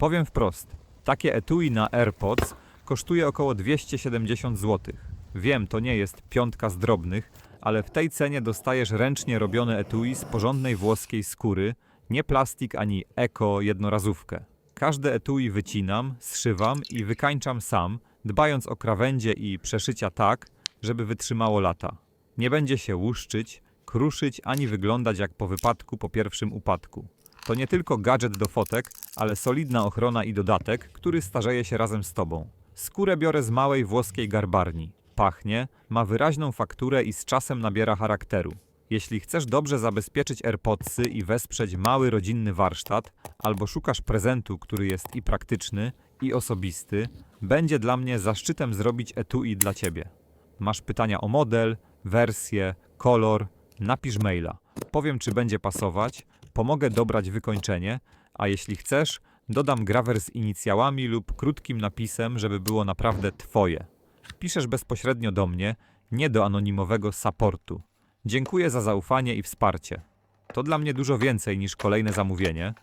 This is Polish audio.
Powiem wprost, takie etui na AirPods kosztuje około 270 zł. Wiem, to nie jest piątka z drobnych, ale w tej cenie dostajesz ręcznie robione etui z porządnej włoskiej skóry, nie plastik ani eko jednorazówkę. Każde etui wycinam, zszywam i wykańczam sam, dbając o krawędzie i przeszycia tak, żeby wytrzymało lata. Nie będzie się łuszczyć, kruszyć ani wyglądać jak po wypadku po pierwszym upadku. To nie tylko gadżet do fotek, ale solidna ochrona i dodatek, który starzeje się razem z tobą. Skórę biorę z małej włoskiej garbarni. Pachnie, ma wyraźną fakturę i z czasem nabiera charakteru. Jeśli chcesz dobrze zabezpieczyć AirPodsy i wesprzeć mały rodzinny warsztat, albo szukasz prezentu, który jest i praktyczny, i osobisty, będzie dla mnie zaszczytem zrobić etui dla ciebie. Masz pytania o model, wersję, kolor, napisz maila. Powiem, czy będzie pasować, pomogę dobrać wykończenie, a jeśli chcesz, dodam grawer z inicjałami lub krótkim napisem, żeby było naprawdę twoje. Piszesz bezpośrednio do mnie, nie do anonimowego supportu. Dziękuję za zaufanie i wsparcie. To dla mnie dużo więcej niż kolejne zamówienie.